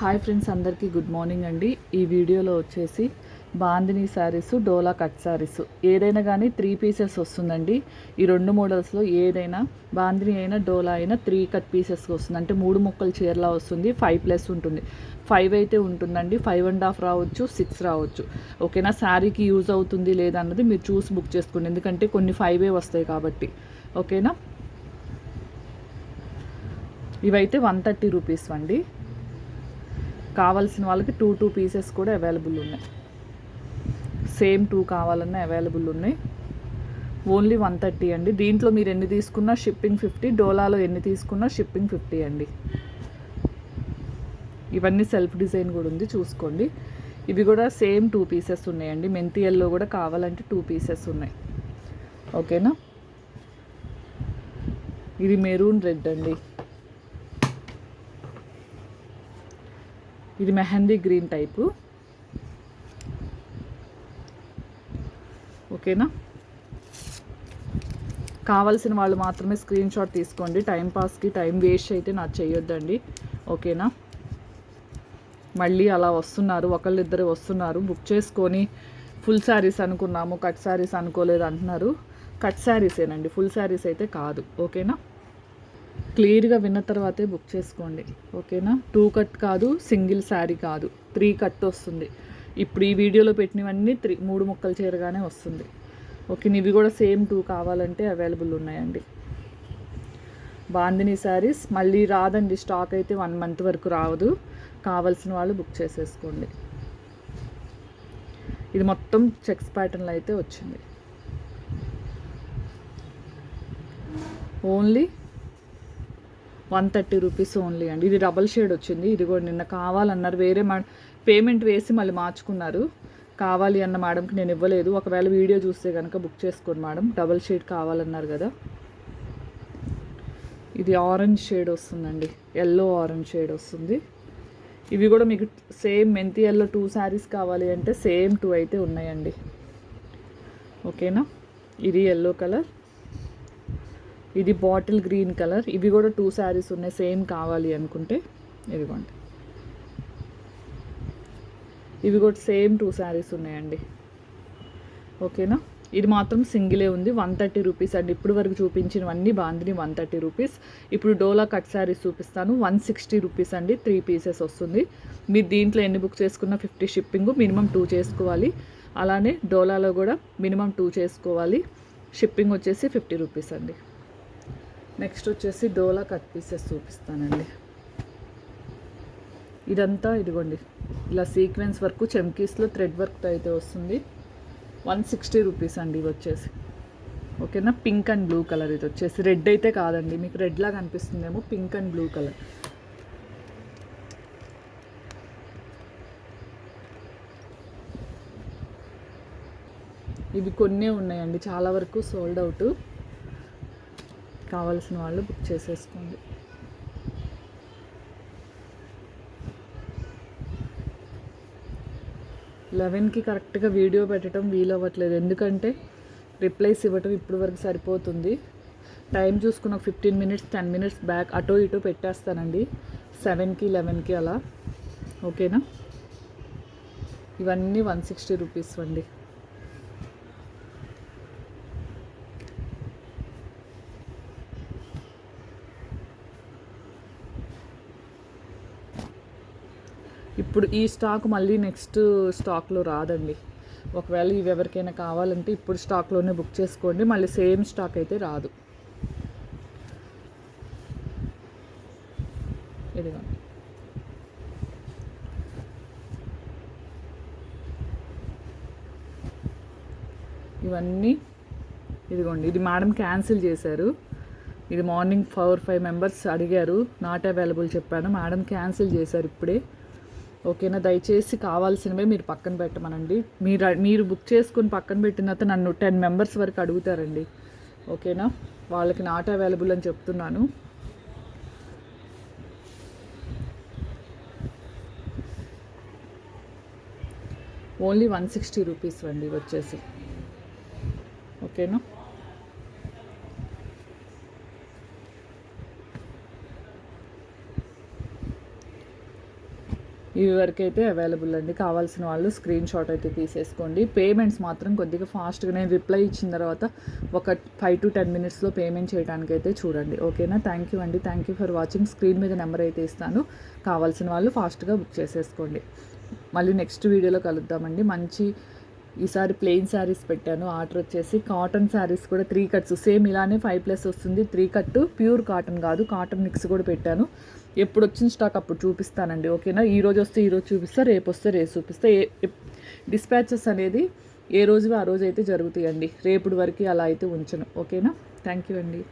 Hi friends అందరికీ good morning అండి. ఈ వీడియోలో వచ్చేసి బాందిని శారీస్ డోలా కట్ శారీస్ ఏదైనా కానీ త్రీ పీసెస్ వస్తుందండి. ఈ రెండు మోడల్స్లో ఏదైనా బాందిని అయినా డోలా అయినా త్రీ కట్ పీసెస్కి వస్తుంది. అంటే మూడు ముక్కలు చీరలా వస్తుంది ఫైవ్ ప్లస్ ఉంటుంది. ఫైవ్ అయితే ఉంటుందండి ఫైవ్ అండ్ హాఫ్ రావచ్చు సిక్స్ రావచ్చు. ఓకేనా? శారీకి యూజ్ అవుతుంది లేదా అన్నది మీరు చూసి బుక్ చేసుకోండి. ఎందుకంటే కొన్ని ఫైవే వస్తాయి కాబట్టి. ఓకేనా? ఇవైతే వన్ థర్టీ రూపీస్ అండి. కావాల్సిన వాళ్ళకి టూ టూ పీసెస్ కూడా అవైలబుల్ ఉన్నాయి. సేమ్ టూ కావాలన్నా అవైలబుల్ ఉన్నాయి. ఓన్లీ వన్ థర్టీ అండి. దీంట్లో మీరు ఎన్ని తీసుకున్నా షిప్పింగ్ ఫిఫ్టీ డోలాలో ఎన్ని తీసుకున్నా షిప్పింగ్ ఫిఫ్టీ అండి. ఇవన్నీ సెల్ఫ్ డిజైన్ కూడా ఉంది చూసుకోండి. ఇవి కూడా సేమ్ టూ పీసెస్ ఉన్నాయండి. మెంతి ఎల్లో కూడా కావాలంటే టూ పీసెస్ ఉన్నాయి. ఓకేనా ఇది మెరూన్ రెడ్ అండి. ఇది మెహందీ గ్రీన్ టైపు. ఓకేనా? కావాల్సిన వాళ్ళు మాత్రమే స్క్రీన్ షాట్ తీసుకోండి. టైంపాస్కి టైం వేస్ట్ అయితే నాకు చేయొద్దండి. ఓకేనా? మళ్ళీ అలా వస్తున్నారు. ఒకళ్ళిద్దరు వస్తున్నారు. బుక్ చేసుకొని ఫుల్ శారీస్ అనుకున్నాము. కట్ శారీస్ అనుకోలేదు అంటున్నారు. కట్ శారీసేనండి. ఫుల్ శారీస్ అయితే కాదు. ఓకేనా? క్లియర్గా విన్న తర్వాతే బుక్ చేసుకోండి. ఓకేనా? టూ కట్ కాదు సింగిల్ శారీ కాదు. త్రీ కట్ వస్తుంది. ఇప్పుడు ఈ వీడియోలో పెట్టినవన్నీ త్రీ మూడు ముక్కలు చేరగానే వస్తుంది. ఓకే ఇవి కూడా సేమ్ టూ కావాలంటే అవైలబుల్ ఉన్నాయండి. బాందిని శారీస్ మళ్ళీ రాదండి స్టాక్ అయితే వన్ మంత్ వరకు రావదు. కావాల్సిన వాళ్ళు బుక్ చేసేసుకోండి. ఇది మొత్తం చెక్స్ ప్యాటర్న్లో అయితే వచ్చింది. Only one thirty rupees only అండి. ఇది డబల్ షేడ్ వచ్చింది. ఇది కూడా నిన్న కావాలన్నారు. వేరే మా పేమెంట్ వేసి మళ్ళీ మార్చుకున్నారు. కావాలి అన్న మేడంకి నేను ఇవ్వలేదు. ఒకవేళ వీడియో చూస్తే కనుక బుక్ చేసుకోండి మేడం. డబల్ షేడ్ కావాలన్నారు కదా. ఇది ఆరెంజ్ షేడ్ వస్తుందండి. ఎల్లో ఆరెంజ్ షేడ్ వస్తుంది. ఇవి కూడా మీకు సేమ్ మెంతి ఎల్లో టూ శారీస్ కావాలి అంటే సేమ్ టూ అయితే ఉన్నాయండి. ఓకేనా? ఇది ఎల్లో కలర్. ఇది బాటిల్ గ్రీన్ కలర్. ఇవి కూడా టూ శారీస్ ఉన్నాయి. సేమ్ కావాలి అనుకుంటే ఇదిగోండి. ఇవి కూడా సేమ్ టూ శారీస్ ఉన్నాయండి. ఓకేనా? ఇది మాత్రం సింగిలే ఉంది. వన్ థర్టీ రూపీస్ అండి. ఇప్పుడు వరకు చూపించినవన్నీ బాందిని వన్ థర్టీ రూపీస్. ఇప్పుడు డోలా కట్ శారీస్ చూపిస్తాను. వన్ సిక్స్టీ రూపీస్ అండి. త్రీ పీసెస్ వస్తుంది. మీరు దీంట్లో ఎన్ని బుక్ చేసుకున్న ఫిఫ్టీ షిప్పింగ్ మినిమం టూ చేసుకోవాలి. అలానే డోలాలో కూడా మినిమం టూ చేసుకోవాలి. షిప్పింగ్ వచ్చేసి ఫిఫ్టీ రూపీస్ అండి. నెక్స్ట్ వచ్చేసి డోలా కట్ పీసెస్ చూపిస్తానండి. ఇదంతా ఇదిగోండి ఇలా సీక్వెన్స్ వర్క్ చెమ్కీస్లో థ్రెడ్ వర్క్ అయితే వస్తుంది. వన్ సిక్స్టీ రూపీస్ అండి ఇవి వచ్చేసి. ఓకేనా? పింక్ అండ్ బ్లూ కలర్ ఇది వచ్చేసి. రెడ్ అయితే కాదండి మీకు రెడ్ లాగా అనిపిస్తుందేమో పింక్ అండ్ బ్లూ కలర్. ఇవి కొన్నే ఉన్నాయండి చాలా వరకు సోల్డ్ అవుట్. కావాల్సిన వాళ్ళు బుక్ చేసేసుకోండి. లెవెన్కి కరెక్ట్గా వీడియో పెట్టడం వీలు అవ్వట్లేదు. ఎందుకంటే రిప్లైస్ ఇవ్వటం ఇప్పుడు వరకు సరిపోతుంది. టైం చూసుకున్న ఒక fifteen minutes ten minutes back అటో ఇటో పెట్టేస్తానండి. సెవెన్కి లెవెన్కి అలా. ఓకేనా? ఇవన్నీ వన్ సిక్స్టీ రూపీస్ అండి ఇప్పుడు ఈ స్టాక్ మళ్ళీ నెక్స్ట్ స్టాక్లో రాదండి. ఒకవేళ ఇవి ఎవరికైనా కావాలంటే ఇప్పుడు స్టాక్లోనే బుక్ చేసుకోండి మళ్ళీ సేమ్ స్టాక్ అయితే రాదు. ఇదిగో ఇవన్నీ ఇదిగోండి ఇది మేడం క్యాన్సిల్ చేశారు. ఇది మార్నింగ్ ఫోర్ ఫైవ్ మెంబర్స్ అడిగారు నాట్ అవైలబుల్ చెప్పాను. మేడం క్యాన్సిల్ చేశారు ఇప్పుడే. ఓకేనా? దయచేసి కావాల్సినవే మీరు పక్కన పెట్టమనండి. మీరు మీరు బుక్ చేసుకుని పక్కన పెట్టిన తర్వాత నన్ను టెన్ మెంబర్స్ వరకు అడుగుతారండి. ఓకేనా? వాళ్ళకి నాట్ అవైలబుల్ అని చెప్తున్నాను. ఓన్లీ వన్ సిక్స్టీ రూపీస్ అండి వచ్చేసి. ఓకేనా? ఇవి వరకు అయితే అవైలబుల్ అండి. కావాల్సిన వాళ్ళు స్క్రీన్ షాట్ అయితే తీసేసుకోండి. పేమెంట్స్ మాత్రం కొద్దిగా ఫాస్ట్గా నేను రిప్లై ఇచ్చిన తర్వాత ఒక ఫైవ్ టు టెన్ మినిట్స్లో పేమెంట్ చేయడానికి అయితే చూడండి. ఓకేనా థ్యాంక్ యూ అండి. Thank you for watching screen మీద నెంబర్ అయితే ఇస్తాను. కావాల్సిన వాళ్ళు ఫాస్ట్గా బుక్ చేసేసుకోండి. మళ్ళీ నెక్స్ట్ వీడియోలో కలుద్దామండి. మంచి ఈసారి ప్లెయిన్ శారీస్ పెట్టాను. ఆర్డర్ వచ్చేసి కాటన్ శారీస్ కూడా త్రీ కట్స్ సేమ్ ఇలానే ఫైవ్ ప్లస్ వస్తుంది. త్రీ కట్ ప్యూర్ కాటన్ కాదు. కాటన్ మిక్స్ కూడా పెట్టాను. ఎప్పుడు వచ్చిన స్టాక్ అప్పుడు చూపిస్తానండి. ఓకేనా ఈ రోజు వస్తే ఈ రోజు చూపిస్తా రేపు వస్తే రేపు చూపిస్తా. ఏ డిస్పాచెస్ అనేది ఏ రోజు ఆ రోజు అయితే జరుగుతాయండి. రేపటి వరకు అలా అయితే ఉంచను. ఓకేనా థ్యాంక్ యూ అండి.